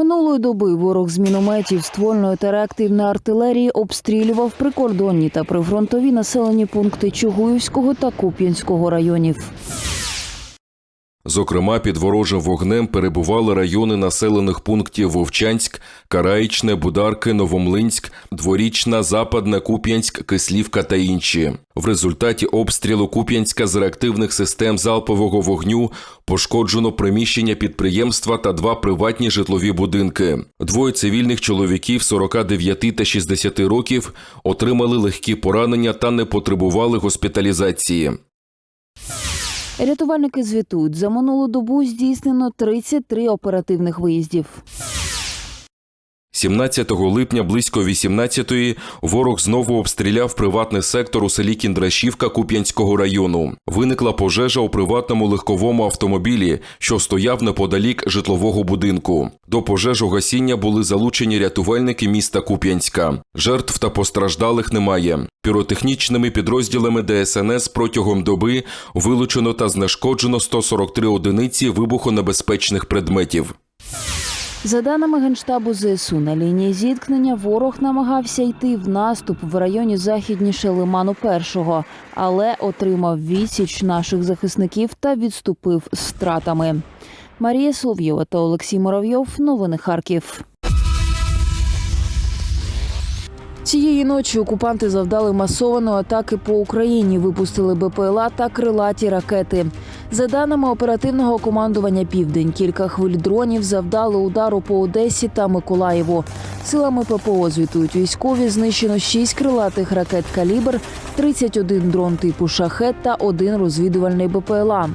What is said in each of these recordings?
Минулої доби ворог з мінометів, ствольної та реактивної артилерії обстрілював прикордонні та прифронтові населені пункти Чугуївського та Куп'янського районів. Зокрема, під ворожим вогнем перебували райони населених пунктів Вовчанськ, Караїчне, Бударки, Новомлинськ, Дворічна, Западне, Куп'янськ, Кислівка та інші. В результаті обстрілу Куп'янська з реактивних систем залпового вогню пошкоджено приміщення підприємства та два приватні житлові будинки. Двоє цивільних чоловіків 49 та 60 років отримали легкі поранення та не потребували госпіталізації. Рятувальники звітують, за минулу добу здійснено 33 оперативних виїздів. 17 липня близько 18-ї ворог знову обстріляв приватний сектор у селі Кіндрашівка Куп'янського району. Виникла пожежа у приватному легковому автомобілі, що стояв неподалік житлового будинку. До пожежогасіння були залучені рятувальники міста Куп'янська. Жертв та постраждалих немає. Піротехнічними підрозділами ДСНС протягом доби вилучено та знешкоджено 143 одиниці вибухонебезпечних предметів. За даними генштабу ЗСУ, на лінії зіткнення ворог намагався йти в наступ в районі західніше Лиману першого, але отримав відсіч наших захисників та відступив з втратами. Марія Соловйова та Олексій Моровйов. Новини Харків. Цієї ночі окупанти завдали масованої атаки по Україні, випустили БПЛА та крилаті ракети. За даними оперативного командування Південь, кілька хвиль дронів завдали удару по Одесі та Миколаєву. Силами ППО звітують військові. Знищено 6 крилатих ракет калібр, 31 дрон типу шахет та один розвідувальний БПЛА.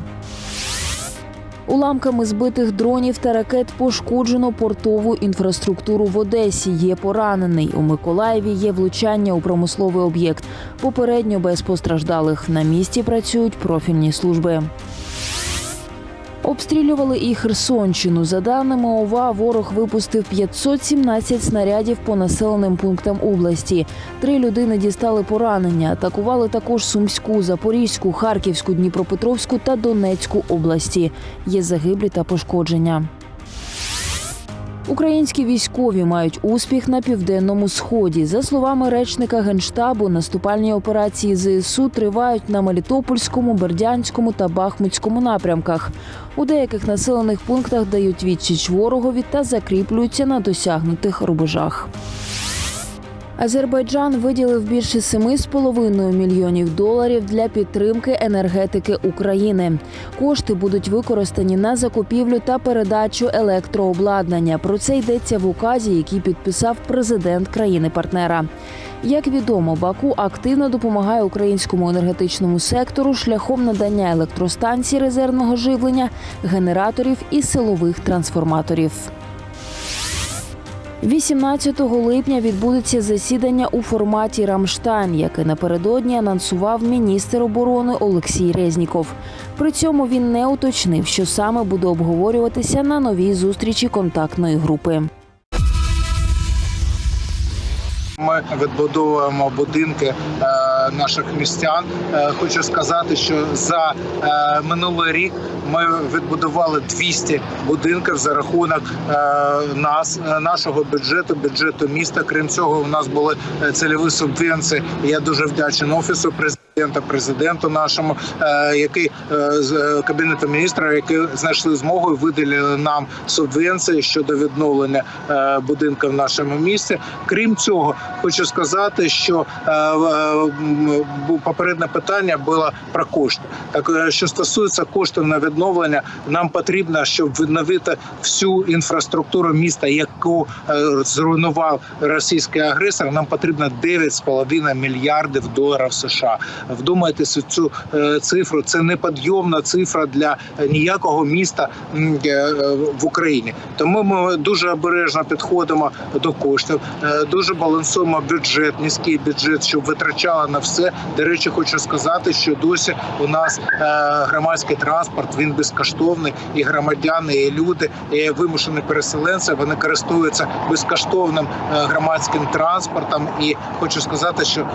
Уламками збитих дронів та ракет пошкоджено портову інфраструктуру в Одесі. Є поранений. У Миколаєві є влучання у промисловий об'єкт. Попередньо без постраждалих. На місці працюють профільні служби. Обстрілювали і Херсонщину. За даними ОВА, ворог випустив 517 снарядів по населеним пунктам області. Три людини дістали поранення. Атакували також Сумську, Запорізьку, Харківську, Дніпропетровську та Донецьку області. Є загиблі та пошкодження. Українські військові мають успіх на південному сході. За словами речника генштабу, наступальні операції ЗСУ тривають на Мелітопольському, Бердянському та Бахмутському напрямках. У деяких населених пунктах дають відсіч ворогові та закріплюються на досягнутих рубежах. Азербайджан виділив більше 7,5 мільйонів доларів для підтримки енергетики України. Кошти будуть використані на закупівлю та передачу електрообладнання. Про це йдеться в указі, який підписав президент країни-партнера. Як відомо, Баку активно допомагає українському енергетичному сектору шляхом надання електростанцій резервного живлення, генераторів і силових трансформаторів. 18 липня відбудеться засідання у форматі Рамштайн, яке напередодні анонсував міністр оборони Олексій Резніков. При цьому він не уточнив, що саме буде обговорюватися на новій зустрічі контактної групи. Ми відбудовуємо будинки е, наших містян. Е, хочу сказати, що за е, минулий рік ми відбудували 200 будинків за рахунок е, нас, нашого бюджету, бюджету міста. Крім цього, у нас були цільові субвенції. Я дуже вдячний офісу президента, президенту нашому, е, який е, з е, кабінету міністра, які знайшли змогу і виділили нам субвенції щодо відновлення будинків в нашому місті. Крім цього, хочу сказати, що попереднє питання було про кошти. Так що стосується коштів на відновлення, нам потрібно, щоб відновити всю інфраструктуру міста, яку зруйнував російський агресор. Нам потрібно 9,5 мільярдів доларів США. Вдумайтеся цю е, цифру. Це неподйомна цифра для е, ніякого міста е, в Україні. Тому ми дуже обережно підходимо до коштів, дуже балансуємо бюджет, низький бюджет, щоб витрачали на все. До речі, хочу сказати, що досі у нас громадський транспорт він безкоштовний, і громадяни, і люди, і вимушені переселенці вони користуються безкоштовним громадським транспортом. І хочу сказати, що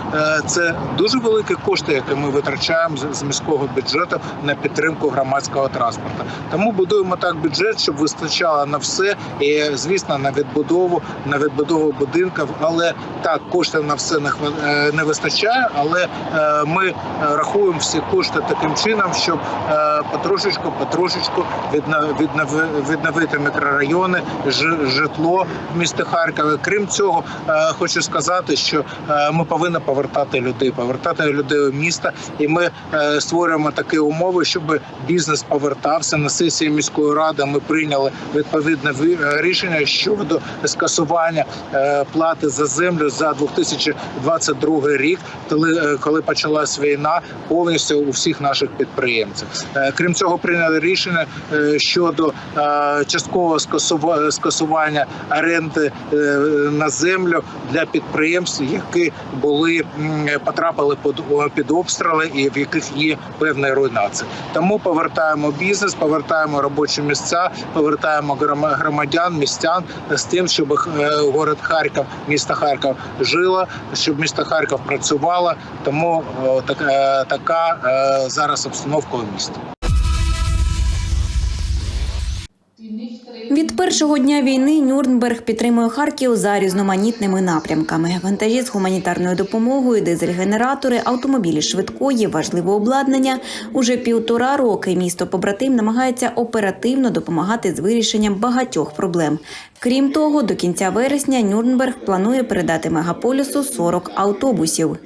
це дуже великий кошт кошти, які ми витрачаємо з- міського бюджету на підтримку громадського транспорту. Тому будуємо так бюджет, щоб вистачало на все, і звісно, на відбудову, на відбудову будинків. Але так коштів на все не е, вистачає. Але е, ми рахуємо всі кошти таким чином, щоб е, потрошечку, потрошечку відновити мікрорайони, жи- житло в місті Харкові. Крім цього, хочу сказати, що ми повинні повертати людей, повертати людей у місто, і ми е, створюємо такі умови, щоб бізнес повертався на сесії міської ради. Ми прийняли відповідне рішення щодо скасування е, плати за землю за 2022 рік, е, коли почалась війна повністю у всіх наших підприємців. Крім цього, прийняли рішення щодо часткового скасува- скасування оренди на землю для підприємств, які були потрапили під, під обстріли і в яких є певна руйнація. Тому повертаємо бізнес, повертаємо робочі місця, повертаємо грома- громадян, містян з тим, щоб е, город Харків, місто Харків жило, щоб місто Харків працювало. Тому так, е, така е, зараз обстановка у місті. Від першого дня війни Нюрнберг підтримує Харків за різноманітними напрямками: вантажі з гуманітарною допомогою, дизель-генератори, автомобілі швидкої, важливе обладнання. Уже півтора роки місто побратим намагається оперативно допомагати з вирішенням багатьох проблем. Крім того, до кінця вересня Нюрнберг планує передати мегаполісу 40 автобусів.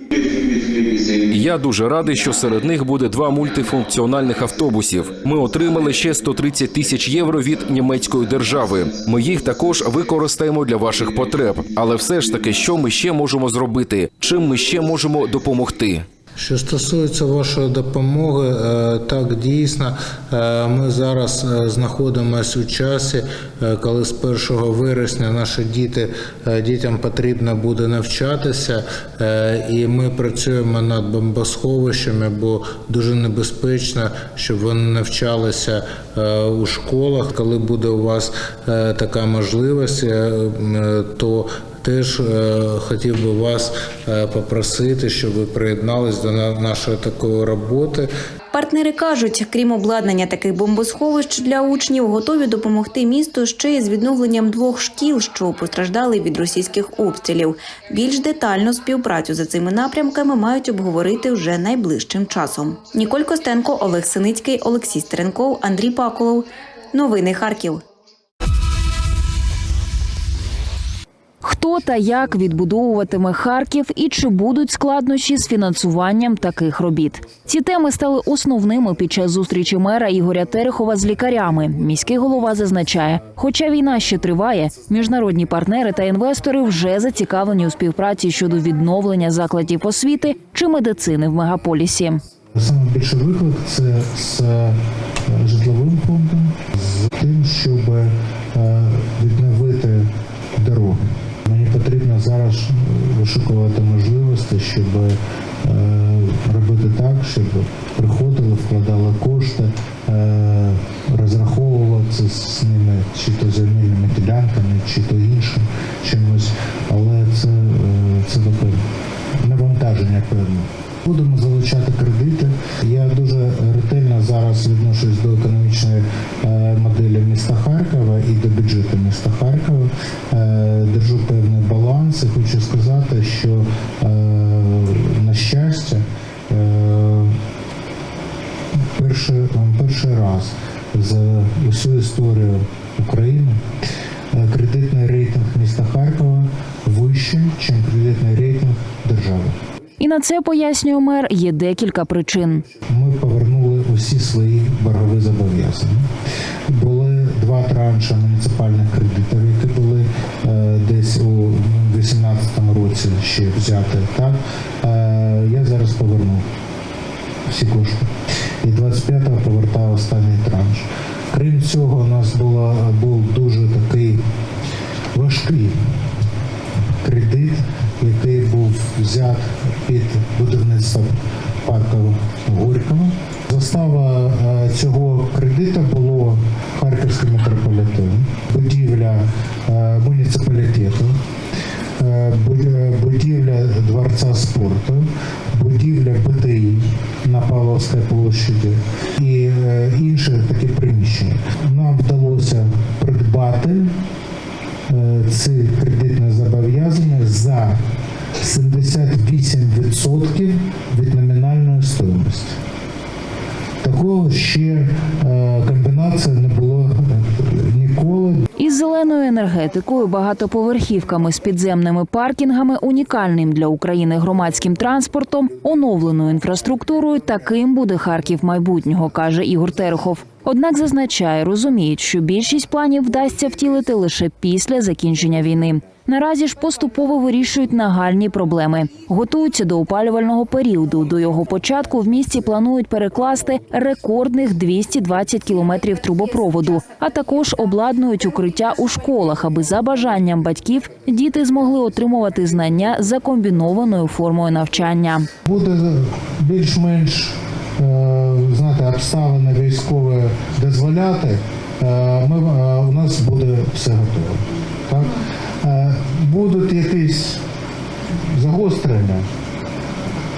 Я дуже радий, що серед них буде два мультифункціональних автобусів. Ми отримали ще 130 тисяч євро від німецької держави. Ми їх також використаємо для ваших потреб. Але все ж таки, що ми ще можемо зробити? Чим ми ще можемо допомогти? Що стосується вашої допомоги, е, так дійсно е, ми зараз е, знаходимося у часі, коли з 1 вересня наші діти дітям потрібно буде навчатися, і ми працюємо над бомбосховищами, бо дуже небезпечно, щоб вони навчалися у школах. Коли буде у вас така можливість, то Теж е, хотів би вас е, попросити, щоб ви приєднались до на- нашої такої роботи. Партнери кажуть, крім обладнання таких бомбосховищ для учнів, готові допомогти місту ще й з відновленням двох шкіл, що постраждали від російських обстрілів. Більш детально співпрацю за цими напрямками мають обговорити вже найближчим часом. Ніколь Костенко, Олег Синицький, Олексій Стеренков, Андрій Паколов. Новини Харків. Хто та як відбудовуватиме Харків і чи будуть складнощі з фінансуванням таких робіт? Ці теми стали основними під час зустрічі мера Ігоря Терехова з лікарями. Міський голова зазначає, хоча війна ще триває, міжнародні партнери та інвестори вже зацікавлені у співпраці щодо відновлення закладів освіти чи медицини в мегаполісі. Саме більший виклик це з е, житловим фондом, з тим, щоб зараз вишукувати можливості, щоб е, робити так, щоб приходили, вкладали кошти, е, розраховуватися з ними, чи то земельними ділянками, чи то іншим чимось. Але це, е, це таке навантаження певне. Будемо залучати кредити. Я дуже ретельно зараз відношусь до економічної е, моделі міста Харкова і до бюджету міста Харкова. Е, Держу певний баланс і хочу сказати, що е, на щастя. перший, перший раз за усю історію України кредитний рейтинг міста Харкова вищий, ніж кредитний рейтинг держави. І на це пояснює мер. Є декілька причин. Ми повернули усі свої боргові зобов'язання. Були два транші муніципальних кредитів, які були е, десь у 2018 році ще взяти. Так? Е, я зараз повернув всі кошти. І 25-го повертав останній транш. Крім цього, у нас було, був дуже такий важкий кредит, який був взят під будівництво парку Горького. Застава е, цього кредиту було Харківський метрополітен, будівля е, муніципалітету. Е, бу- будівля дворца спорту, будівля БТІ на Павловській площаді і інші такі приміщення. Нам вдалося придбати ці кредитні зобов'язання за 78% від номінальної стоїмості. Такого ще е, комбінації не було е, ніколи. Із зеленою енергетикою, багатоповерхівками з підземними паркінгами, унікальним для України громадським транспортом, оновленою інфраструктурою, таким буде Харків майбутнього, каже Ігор Терехов. Однак зазначає, розуміють, що більшість планів вдасться втілити лише після закінчення війни. Наразі ж поступово вирішують нагальні проблеми. Готуються до опалювального періоду. До його початку в місті планують перекласти рекордних 220 кілометрів трубопроводу, а також обладнують укриття у школах, аби за бажанням батьків діти змогли отримувати знання за комбінованою формою навчання. Буде більш-менш е, знаєте, обставини військові дозволяти. е, Ми, е, у нас буде все готово. Так? Е, Будуть якісь загострення,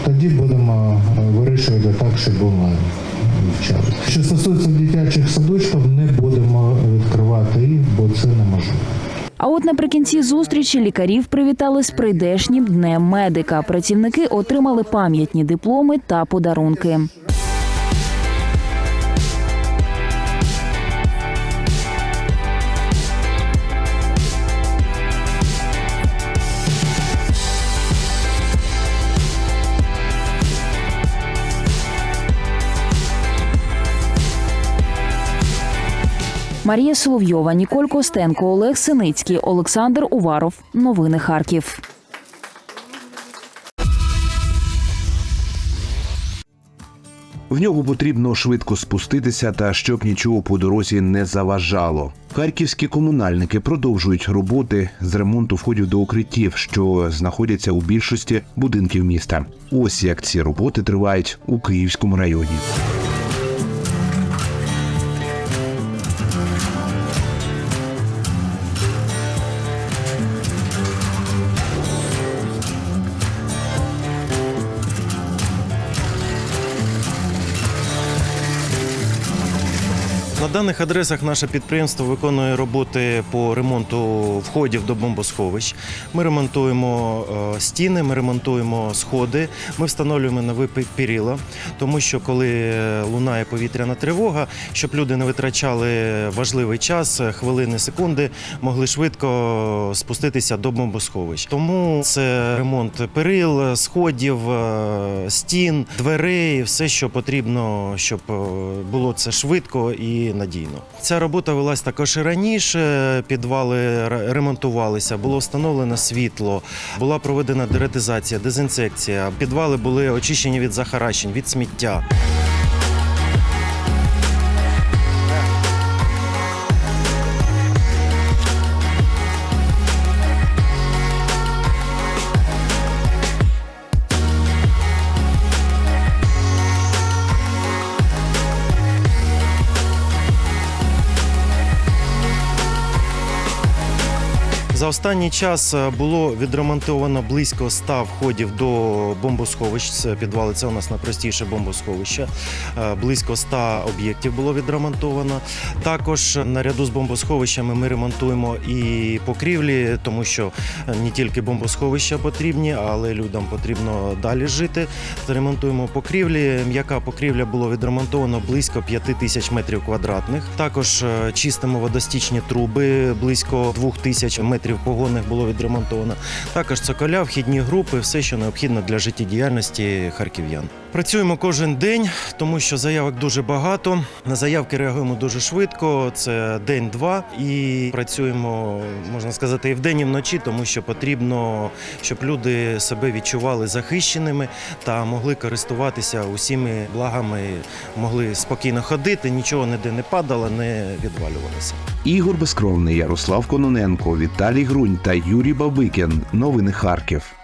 тоді будемо е, вирішувати так, щоб онлайн вивчали. Що стосується дитячих садочків, не будемо відкривати їх, бо це неможливо. А от наприкінці зустрічі лікарів привітали з прийдешнім днем медика. Працівники отримали пам'ятні дипломи та подарунки. Марія Соловйова, Ніколь Костенко, Олег Синицький, Олександр Уваров. Новини Харків. В нього потрібно швидко спуститися та щоб нічого по дорозі не заважало. Харківські комунальники продовжують роботи з ремонту входів до укриттів, що знаходяться у більшості будинків міста. Ось як ці роботи тривають у Київському районі. На даних адресах наше підприємство виконує роботи по ремонту входів до бомбосховищ. Ми ремонтуємо е, стіни, ми ремонтуємо сходи, ми встановлюємо нові перила, тому що коли лунає повітряна тривога, щоб люди не витрачали важливий час, е, хвилини, секунди, могли швидко спуститися до бомбосховищ. Тому це ремонт перил, сходів, е, стін, дверей, все, що потрібно, щоб е, було це швидко і надійно. Ця робота велась також і раніше. Підвали ре- ремонтувалися, було встановлено світло, була проведена деретизація, дезінсекція. Підвали були очищені від захаращень, від сміття. За останній час е, було відремонтовано близько 100 входів до бомбосховищ. Це підвали це у нас найпростіше бомбосховище. Е, Близько 100 об'єктів було відремонтовано. Також наряду з бомбосховищами ми ремонтуємо і покрівлі, тому що не тільки бомбосховища потрібні, але людям потрібно далі жити. Ремонтуємо покрівлі. М'яка покрівля було відремонтовано близько 5 тисяч метрів квадратних. Також е, чистимо водостічні труби, близько 2 тисяч метрів погонних було відремонтовано. Також цоколя, вхідні групи, все, що необхідно для життєдіяльності харків'ян. Працюємо кожен день, тому що заявок дуже багато. На заявки реагуємо дуже швидко. Це день-два, і працюємо, можна сказати, і вдень, і вночі, тому що потрібно, щоб люди себе відчували захищеними та могли користуватися усіми благами, могли спокійно ходити, нічого ніде не падало, не відвалювалося. Ігор Безкровний, Ярослав Кононенко, Віталій Грунь та Юрій Бабикін. Новини Харків.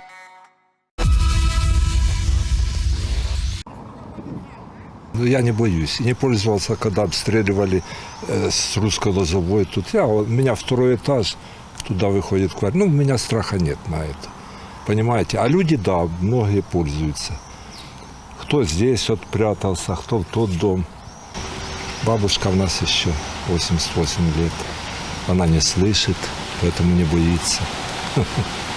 Я не боюсь. Не пользовался, когда обстреливали э, с русского завода. Тут я, у меня второй этаж, туда выходит в квартиру. Ну, у меня страха нет на это. Понимаете? А люди, да, многие пользуются. Кто здесь вот прятался, кто в тот дом. Бабушка у нас еще 88 лет. Она не слышит, поэтому не боится.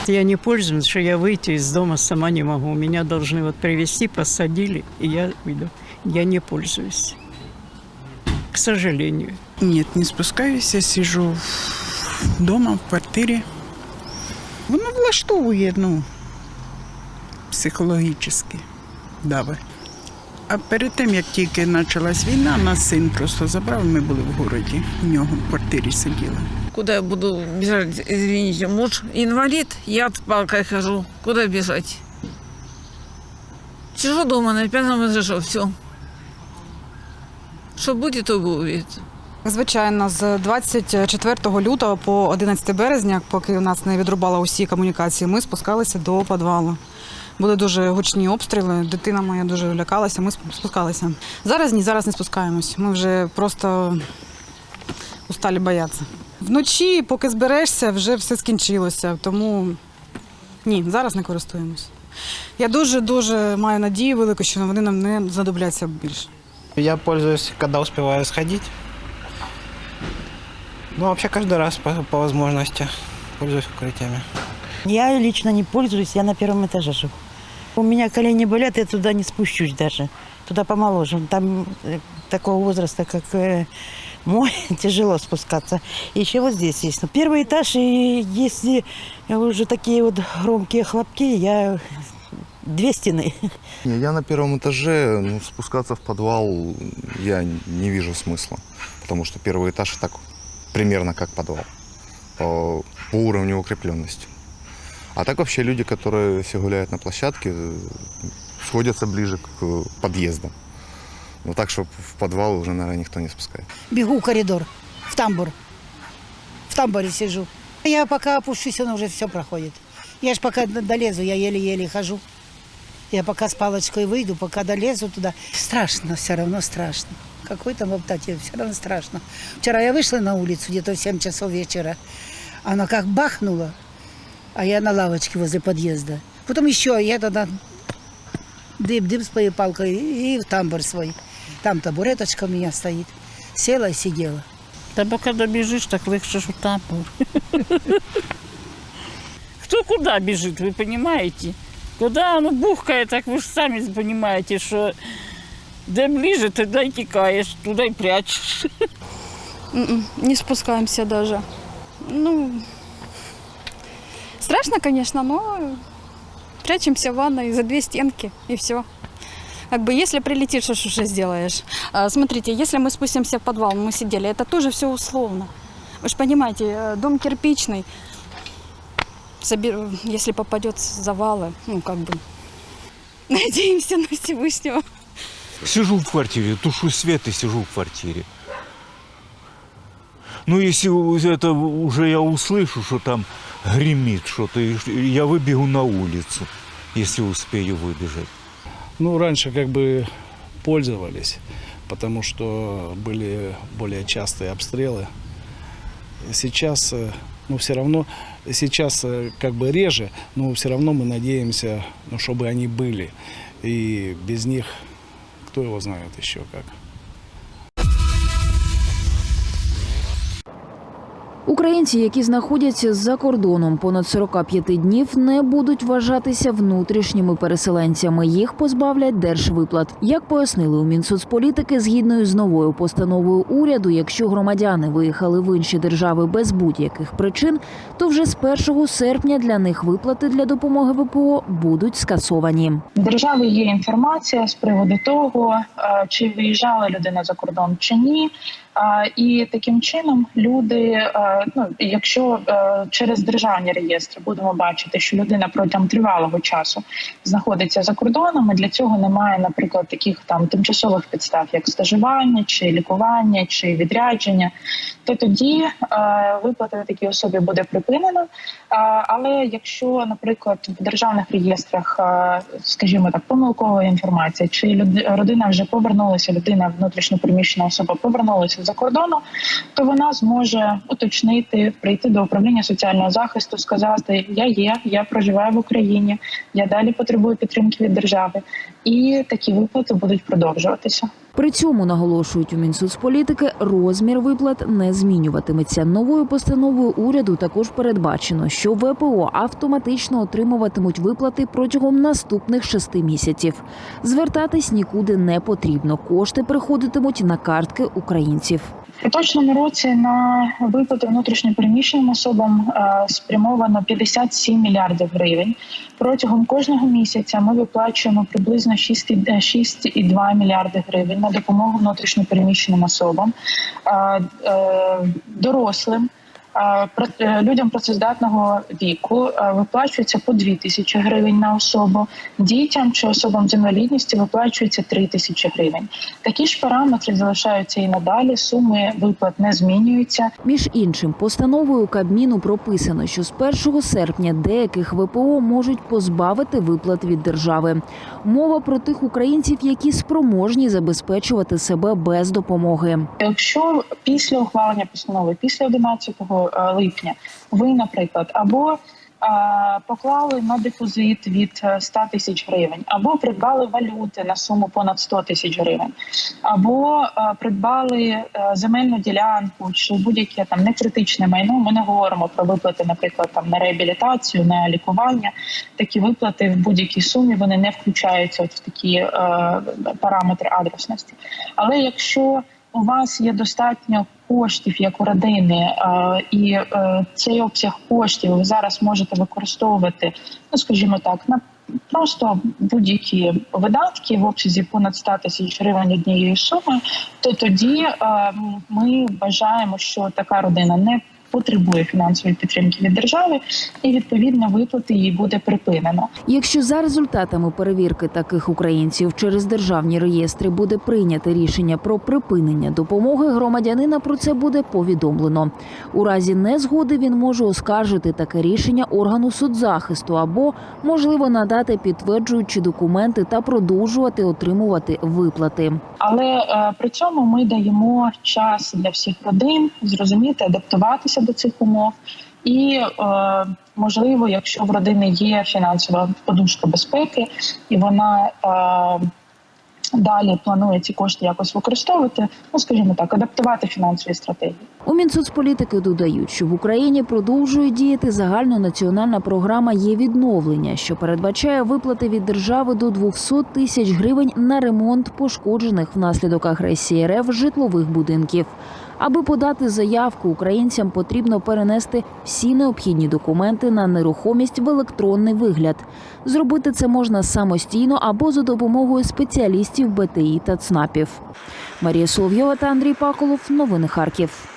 Я не пользуюсь, что я выйти из дома сама не могу. Меня должны вот привезти, посадили, и я иду. Я не пользуюсь. К сожалению. Нет, не спускаюсь, я сижу дома, в квартирі. Воно влаштовує, ну, психологічно дави. А перед тим, як тільки почалась війна, нас син просто забрав, ми були в городі, у нього в квартирі сиділи. Куда я буду бежать, извините, муж инвалид, я с палкой хожу. Куда бежать? Сижу дома на пятом этаже, все. Что будет, то будет. Звичайно, з 24 лютого по 11 березня, поки у нас не відрубала усі комунікації, ми спускалися до підвалу. Були дуже гучні обстріли. Дитина моя дуже лякалася. Ми спускалися. Зараз ні, зараз не спускаємось. Ми вже просто усталі боятися. Вночі, поки зберешся, вже все скінчилося. Тому ні, зараз не користуємось. Я дуже дуже маю надію велику, що вони нам не знадобляться більше. Я пользуюсь, когда успеваю сходить. Ну, вообще каждый раз по, по возможности пользуюсь укрытиями. Я лично не пользуюсь, я на первом этаже живу. У меня колени болят, я туда не спущусь даже. Туда помоложе. Там э, такого возраста, как э, мой, тяжело спускаться. Еще вот здесь есть. Но первый этаж, и если уже такие вот громкие хлопки, я две стены. Не, Я на первом этаже, ну, спускаться в подвал я не вижу смысла. Потому что первый этаж так примерно как подвал. По, по уровню укрепленности. А так вообще люди, которые все гуляют на площадке, сходятся ближе к подъездам. Но так, чтобы в подвал уже, наверное, никто не спускает. Бегу в коридор, в тамбур. В тамбуре сижу. Я пока опущусь, оно уже все проходит. Я ж пока долезу, я еле-еле хожу. Я пока с палочкой выйду, пока долезу туда. Страшно, все равно страшно. Какой там обтате, все равно страшно. Вчера я вышла на улицу где-то в 7 часов вечера. Она как бахнула, а я на лавочке возле подъезда. Потом еще я тогда дым-дым с моей палкой и в тамбур свой. Там табуреточка у меня стоит. Села и сидела. Да пока добежишь, так легче в тамбур. Кто куда бежит, вы понимаете? Куда оно бухкает, так вы же сами понимаете, что де ближе, туда и текаешь, туда и прячешь. Не спускаемся даже. Ну, страшно, конечно, но прячемся в ванной за две стенки и все. Как бы если прилетит, что ж уже сделаешь. А, смотрите, если мы спустимся в подвал, мы сидели, это тоже все условно. Вы же понимаете, э, дом кирпичный. Собер- Если попадет завалы, ну как бы надеемся на Всевышнего. Сижу в квартире, тушу свет и сижу в квартире. Ну, если это уже я услышу, что там гремит что-то, я выбегу на улицу, если успею выбежать. Ну, раньше как бы пользовались, потому что были более частые обстрелы. Сейчас, э, ну, все равно, сейчас э, как бы реже, но все равно мы надеемся, ну, чтобы они были. И без них, кто его знает еще как. Українці, які знаходяться за кордоном понад 45 днів, не будуть вважатися внутрішніми переселенцями. Їх позбавлять держвиплат. Як пояснили у Мінсоцполітики, згідно з новою постановою уряду, якщо громадяни виїхали в інші держави без будь-яких причин, то вже з 1 серпня для них виплати для допомоги ВПО будуть скасовані. Держави є інформація з приводу того, е, чи виїжджала людина за кордон чи ні. І таким чином люди, е, ну якщо е, через державні реєстри будемо бачити, що людина протягом тривалого часу знаходиться за кордоном, і для цього немає, наприклад, таких там тимчасових підстав, як стажування, чи лікування, чи відрядження, то тоді е, виплата такій особі буде припинена. Е, Але якщо, наприклад, в державних реєстрах, е, скажімо так, помилкова інформація, чи родина вже повернулася, людина внутрішньопереміщена особа повернулася з-за кордону, то вона зможе уточнити, прийти до управління соціального захисту, сказати: Я є, я проживаю в Україні, я далі потребую підтримки від держави, і такі виплати будуть продовжуватися. При цьому наголошують у Мінсоцполітики, розмір виплат не змінюватиметься. Новою постановою уряду також передбачено, що ВПО автоматично отримуватимуть виплати протягом наступних шести місяців. Звертатись нікуди не потрібно. Кошти приходитимуть на картки українців. В поточному році на виплати внутрішньопереміщеним особам е, спрямовано 57 мільярдів гривень. Протягом кожного місяця ми виплачуємо приблизно 6,2 6,2 мільярди гривень на допомогу внутрішньопереміщеним особам, е, е, дорослим. Е, Людям працездатного віку е, виплачується по 2 тисячі гривень на особу, дітям чи особам з інвалідністю виплачується 3 тисячі гривень. Такі ж параметри залишаються і надалі. Суми виплат не змінюються. Між іншим, постановою Кабміну прописано, що з 1 серпня деяких ВПО можуть позбавити виплат від держави. Мова про тих українців, які спроможні забезпечувати себе без допомоги. Якщо після ухвалення постанови, після 11 е, липня, ви, наприклад, або е, поклали на депозит від е, 100 тисяч гривень, або придбали валюти на суму понад 100 тисяч гривень, або е, придбали е, земельну ділянку чи будь-яке там некритичне майно. Ми не говоримо про виплати, наприклад, там на реабілітацію, на лікування. Такі виплати в будь-якій сумі вони не включаються от в такі е, параметри адресності. Але якщо у вас є достатньо коштів як у родини, е, і е, цей обсяг коштів ви зараз можете використовувати, ну скажімо так, на просто будь-які видатки в обсязі понад 100 тисяч гривень однієї суми, то тоді е, ми вважаємо, що така родина не потребує фінансової підтримки від держави, і відповідно виплати їй буде припинено. Якщо за результатами перевірки таких українців через державні реєстри буде прийняте рішення про припинення допомоги, громадянина про це буде повідомлено. У разі незгоди він може оскаржити таке рішення органу соцзахисту або можливо надати підтверджуючі документи та продовжувати отримувати виплати. Але е, при цьому ми даємо час для всіх родин зрозуміти, адаптуватися до цих умов. І е, можливо, якщо в родини є фінансова подушка безпеки, і вона е, далі планує ці кошти якось використовувати, ну скажімо так, адаптувати фінансові стратегії. У Мінсоцполітики додають, що в Україні продовжує діяти загальнонаціональна програма є відновлення, що передбачає виплати від держави до 200 тисяч гривень на ремонт пошкоджених внаслідок агресії РФ житлових будинків. Аби подати заявку, українцям потрібно перенести всі необхідні документи на нерухомість в електронний вигляд. Зробити це можна самостійно або за допомогою спеціалістів БТІ та ЦНАПів. Марія Соловйова та Андрій Паколов. Новини Харків.